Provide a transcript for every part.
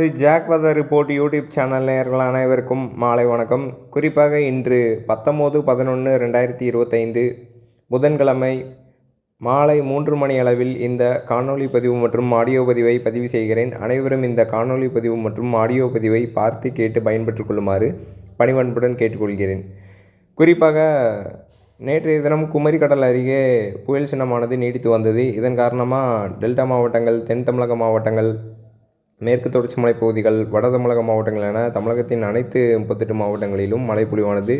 நமது jack report YouTube channel நேர்கள் அனைவருக்கும் மாலை வணக்கம். குறிப்பாக இன்று பத்தொம்போது பதினொன்று ரெண்டாயிரத்தி இருபத்தைந்து புதன்கிழமை மாலை மூன்று மணி அளவில் இந்த காணொளி பதிவு மற்றும் ஆடியோ பதிவை பதிவு செய்கிறேன். அனைவரும் இந்த காணொளி பதிவு மற்றும் ஆடியோ பதிவை பார்த்து கேட்டு பயன்பெற்றுக் கொள்ளுமாறு பணிவன்புடன் கேட்டுக்கொள்கிறேன். குறிப்பாக நேற்றைய தினம் குமரி கடல் அருகே புயல் சின்னமானது நீடித்து வந்தது. இதன் காரணமாக டெல்டா மாவட்டங்கள் தென் தமிழக மாவட்டங்கள் மேற்கு தொடர்ச்சி மலைப்பகுதிகள் வட தமிழக மாவட்டங்கள் என தமிழகத்தின் அனைத்து முப்பத்தெட்டு மாவட்டங்களிலும் மழைப்பொழிவானது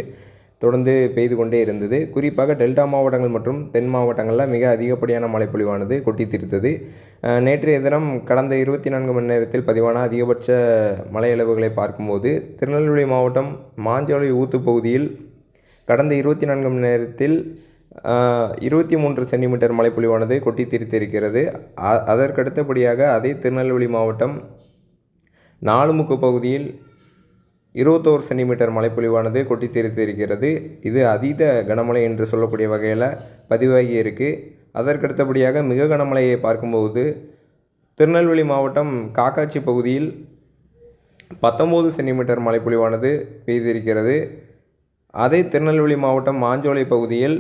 தொடர்ந்து பெய்து கொண்டே இருந்தது. குறிப்பாக டெல்டா மாவட்டங்கள் மற்றும் தென் மாவட்டங்களில் மிக அதிகப்படியான மழைப்பொழிவானது கொட்டி தீர்த்தது. நேற்றைய தினம் கடந்த இருபத்தி நான்கு மணி நேரத்தில் பதிவான அதிகபட்ச மழை அளவுகளை பார்க்கும்போது திருநெல்வேலி மாவட்டம் மாஞ்சோலை ஊத்து பகுதியில் கடந்த இருபத்தி நான்கு மணி நேரத்தில் இருபத்தி மூன்று சென்டிமீட்டர் மழைப்பொழிவானது கொட்டி தீர்த்திருக்கிறது அதற்கடுத்தபடியாக அதே திருநெல்வேலி மாவட்டம் நாலுமுக்கு பகுதியில் இருபத்தோரு சென்டிமீட்டர் மழைப்பொழிவானது கொட்டி தீர்த்திருக்கிறது இது அதீத கனமழை என்று சொல்லக்கூடிய வகையில் பதிவாகி இருக்குது அதற்கடுத்தபடியாக மிக கனமழையை பார்க்கும்போது திருநெல்வேலி மாவட்டம் காக்காட்சி பகுதியில் பத்தொம்போது சென்டிமீட்டர் மழைப்பொழிவானது பெய்திருக்கிறது. அதே திருநெல்வேலி மாவட்டம் மாஞ்சோலை பகுதியில்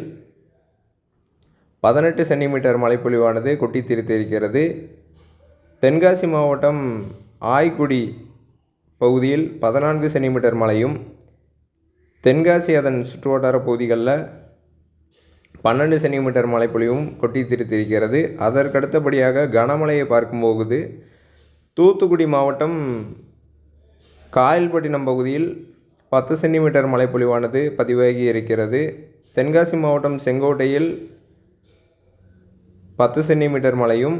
பதினெட்டு சென்டிமீட்டர் மழைப்பொழிவானது கொட்டி தீர்த்திருக்கிறது. தென்காசி மாவட்டம் ஆய்குடி பகுதியில் பதினான்கு சென்டிமீட்டர் மழையும் தென்காசி அதன் சுற்றுவட்டார பகுதிகளில் பன்னெண்டு சென்டிமீட்டர் மழைப்பொழிவும் கொட்டித்திருத்திருக்கிறது அதற்கடுத்தபடியாக கனமழையை பார்க்கும்போது தூத்துக்குடி மாவட்டம் காயல்பட்டினம் பகுதியில் பத்து சென்டிமீட்டர் மழைப்பொழிவானது பதிவாகி இருக்கிறது. தென்காசி மாவட்டம் செங்கோட்டையில் பத்து சென்டிமீட்டர் மழையும்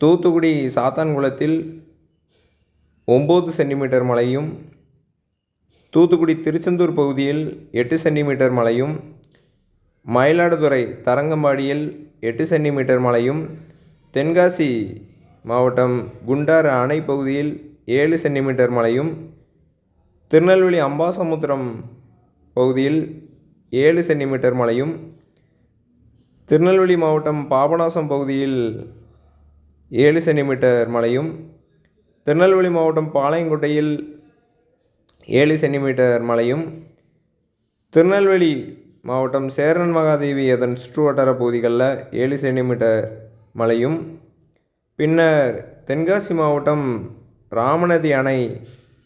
தூத்துக்குடி சாத்தான்குளத்தில் ஒம்பது சென்டிமீட்டர் மழையும் தூத்துக்குடி திருச்செந்தூர் பகுதியில் எட்டு சென்டிமீட்டர் மழையும் மயிலாடுதுறை தரங்கம்பாடியில் எட்டு சென்டிமீட்டர் மழையும் தென்காசி மாவட்டம் குண்டாறு அணை பகுதியில் ஏழு சென்டிமீட்டர் மழையும் திருநெல்வேலி அம்பாசமுத்திரம் பகுதியில் ஏழு சென்டிமீட்டர் மழையும் திருநெல்வேலி மாவட்டம் பாபநாசம் பகுதியில் ஏழு சென்டிமீட்டர் மழையும் திருநெல்வேலி மாவட்டம் பாளையங்கோட்டையில் ஏழு சென்டிமீட்டர் மழையும் திருநெல்வேலி மாவட்டம் சேரன் மகாதேவி அதன் சுற்றுவட்டார பகுதிகளில் ஏழு சென்டிமீட்டர் மழையும் பின்னர் தென்காசி மாவட்டம் ராமநதி அணை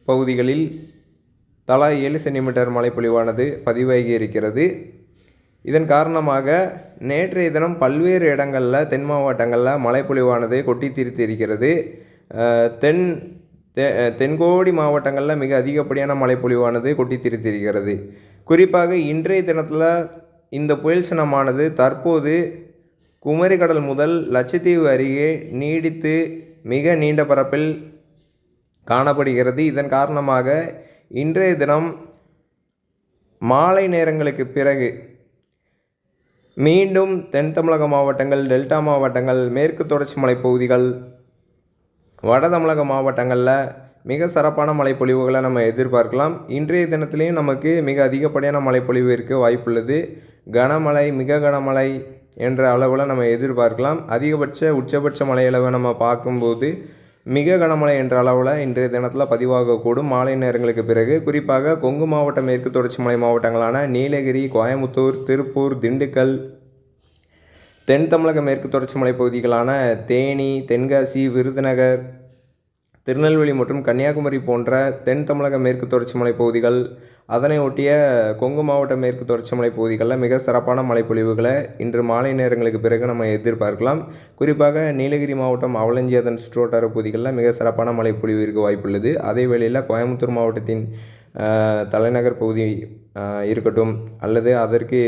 பகுதிகளில் தலா ஏழு சென்டிமீட்டர் மழைப்பொழிவானது பதிவாகி இருக்கிறது. இதன் காரணமாக நேற்றைய தினம் பல்வேறு இடங்களில் தென் மாவட்டங்களில் மழைப்பொழிவானது கொட்டி தீர்த்திருக்கிறது தென் தெ- தென்கோடி மாவட்டங்களில் மிக அதிகப்படியான மழைப்பொழிவானது கொட்டி தீர்த்திருக்கிறது குறிப்பாக இன்றைய தினத்தில் இந்த புயல் சினமானது தற்போது குமரிக்கடல் முதல் லட்சத்தீவு அருகே நீடித்து மிக நீண்ட பரப்பில் காணப்படுகிறது. இதன் காரணமாக இன்றைய தினம் மாலை நேரங்களுக்கு பிறகு மீண்டும் தென் தமிழக மாவட்டங்கள் டெல்டா மாவட்டங்கள் மேற்கு தொடர்ச்சி மலைப்பகுதிகள் வட தமிழக மாவட்டங்களில் மிக சிறப்பான மழைப்பொழிவுகளை நம்ம எதிர்பார்க்கலாம். இன்றைய தினத்திலையும் நமக்கு மிக அதிகப்படியான மழைப்பொழிவு இருக்க வாய்ப்புள்ளது. கனமழை மிக கனமழை என்ற அளவில் நம்ம எதிர்பார்க்கலாம். அதிகபட்ச உச்சபட்ச மழையளவை நம்ம பார்க்கும்போது மிக கனமழை என்ற அளவில் இன்றைய தினத்தில் பதிவாகக்கூடும் மாலை நேரங்களுக்கு பிறகு குறிப்பாக கொங்கு மாவட்ட மேற்கு தொடர்ச்சி மலை மாவட்டங்களான நீலகிரி கோயமுத்தூர் திருப்பூர் திண்டுக்கல் தென் தமிழக மேற்கு தொடர்ச்சி மலை பகுதிகளான தேனி தென்காசி விருதுநகர் திருநெல்வேலி மற்றும் கன்னியாகுமரி போன்ற தென் தமிழக மேற்கு தொடர்ச்சி மலை பகுதிகள் அதனை ஒட்டிய கொங்கு மாவட்ட மேற்கு தொடர்ச்சி மலை பகுதிகளில் மிக சிறப்பான மழைப்பொழிவுகளை இன்று மாலை நேரங்களுக்கு பிறகு நம்ம எதிர்பார்க்கலாம். குறிப்பாக நீலகிரி மாவட்டம் அவலஞ்சி அதன் சுற்றுவட்டார பகுதிகளில் மிக சிறப்பான மழைப்பொழிவு இருக்க வாய்ப்புள்ளது. அதே வேளையில் கோயம்புத்தூர் மாவட்டத்தின் தலைநகர் பகுதி இருக்கட்டும் அல்லது அதற்கு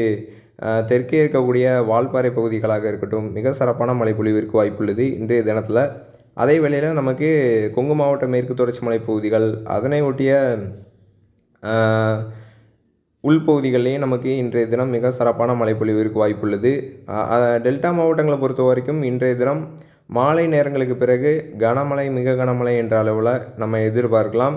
தெற்கே இருக்கக்கூடிய வால்பாறை பகுதிகளாக இருக்கட்டும் மிக சிறப்பான மழைப்பொழிவு இருக்க வாய்ப்புள்ளது. இன்றைய தினத்தில் அதே வேளையில் நமக்கு கொங்கு மாவட்ட மேற்கு தொடர்ச்சி மலை பகுதிகள் அதனை ஒட்டிய உள்பகுதிகளிலேயே நமக்கு இன்றைய தினம் மிக சிறப்பான மழைப்பொழிவு இருக்க வாய்ப்புள்ளது. டெல்டா மாவட்டங்களை பொறுத்த வரைக்கும் இன்றைய தினம் மாலை நேரங்களுக்கு பிறகு கனமழை மிக கனமழை என்ற அளவில் நம்ம எதிர்பார்க்கலாம்.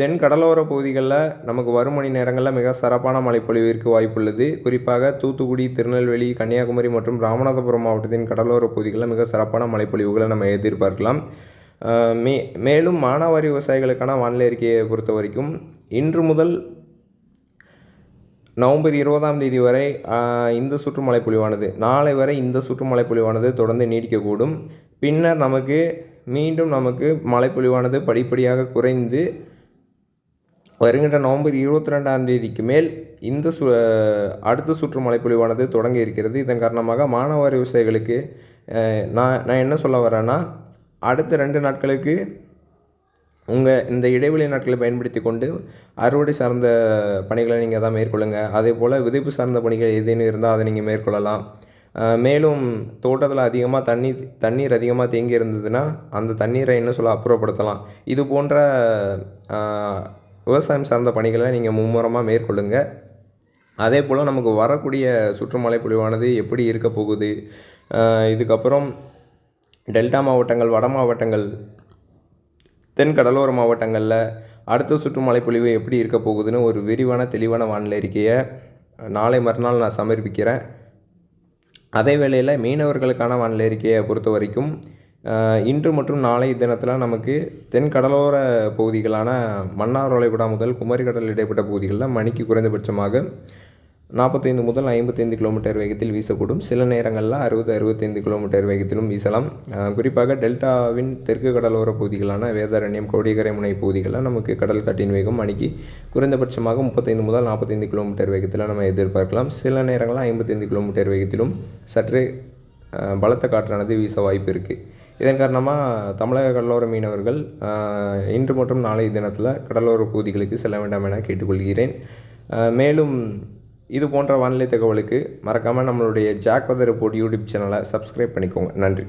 தென் கடலோர பகுதிகளில் நமக்கு வரும் மணி நேரங்களில் மிக சிறப்பான மழைப்பொழிவிற்கு வாய்ப்புள்ளது. குறிப்பாக தூத்துக்குடி திருநெல்வேலி கன்னியாகுமரி மற்றும் ராமநாதபுரம் மாவட்டத்தின் கடலோர பகுதிகளில் மிக சிறப்பான மழைப்பொழிவுகளை நம்ம எதிர்பார்க்கலாம். மே மேலும் மானாவாரி விவசாயிகளுக்கான வானிலை அறிக்கையை பொறுத்த வரைக்கும் இன்று முதல் நவம்பர் இருபதாம் தேதி வரை இந்த சுற்றுமலை பொழிவானது நாளை வரை இந்த சுற்றுமலை பொழிவானது தொடர்ந்து நீடிக்கக்கூடும். பின்னர் நமக்கு மீண்டும் நமக்கு மழைப்பொழிவானது படிப்படியாக குறைந்து வருகின்ற நவம்பர் இருபத்தி ரெண்டாம் தேதிக்கு மேல் இந்த சு அடுத்த சுற்று மழைப்பொழிவானது தொடங்க இருக்கிறது. இதன் காரணமாக மாணவர் விவசாயிகளுக்கு நான் நான் என்ன சொல்ல வரேன்னா அடுத்த ரெண்டு நாட்களுக்கு உங்கள் இந்த இடைவெளி நாட்களை பயன்படுத்தி கொண்டு அறுவடை சார்ந்த பணிகளை நீங்கள் தான் மேற்கொள்ளுங்கள் அதே போல் விதைப்பு சார்ந்த பணிகள் ஏதேனும் இருந்தால் அதை நீங்கள் மேற்கொள்ளலாம். மேலும் தோட்டத்தில் அதிகமாக தண்ணி தண்ணீர் அதிகமாக தேங்கி இருந்ததுன்னா அந்த தண்ணீரை என்ன சொல்ல அப்புறப்படுத்தலாம். இது போன்ற விவசாயம் சார்ந்த பணிகளை நீங்கள் மும்முரமாக மேற்கொள்ளுங்க. அதே போல் நமக்கு வரக்கூடிய சுற்றுமலை பொழிவானது எப்படி இருக்க போகுது? இதுக்கப்புறம் டெல்டா மாவட்டங்கள் வட மாவட்டங்கள் தென் கடலோர மாவட்டங்களில் அடுத்த சுற்றுமலை பொழிவு எப்படி இருக்க போகுதுன்னு ஒரு விரிவான தெளிவான வானிலை அறிக்கையை நாளை மறுநாள் நான் சமர்ப்பிக்கிறேன். அதே வேளையில் மீனவர்களுக்கான வானிலை அறிக்கையை பொறுத்த வரைக்கும் இன்று மற்றும் நாளை தினத்தில் நமக்கு தென் கடலோர பகுதிகளான மன்னார் வளைகுடா முதல் குமரிக்கடல் இடைப்பட்ட பகுதிகளில் மணிக்கு குறைந்தபட்சமாக நாற்பத்தைந்து முதல் ஐம்பத்தைந்து கிலோமீட்டர் வேகத்தில் வீசக்கூடும். சில நேரங்களில் அறுபது அறுபத்தைந்து கிலோமீட்டர் வேகத்திலும் வீசலாம். குறிப்பாக டெல்டாவின் தெற்கு கடலோர பகுதிகளான வேதாரண்யம் கோடியக்கரை முனை பகுதிகளில் நமக்கு கடல் காட்டின் வேகம் மணிக்கு குறைந்தபட்சமாக முப்பத்தைந்து முதல் நாற்பத்தைந்து கிலோமீட்டர் வேகத்தில் நம்ம எதிர்பார்க்கலாம். சில நேரங்களில் ஐம்பத்தைந்து கிலோமீட்டர் வேகத்திலும் சற்றே பலத்த காற்றானது வீச வாய்ப்பு இருக்குது இதன் காரணமாக தமிழக கடலோர மீனவர்கள் இன்று மற்றும் நாளைய தினத்தில் கடலோர பகுதிகளுக்கு செல்ல வேண்டாம் என கேட்டுக்கொள்கிறேன். மேலும் இது போன்ற வானிலை தகவலுக்கு மறக்காமல் நம்மளுடைய ஜாக் வெதர் ரிப்போர்ட் யூடியூப் சேனலை சப்ஸ்கிரைப் பண்ணிக்கோங்க. நன்றி.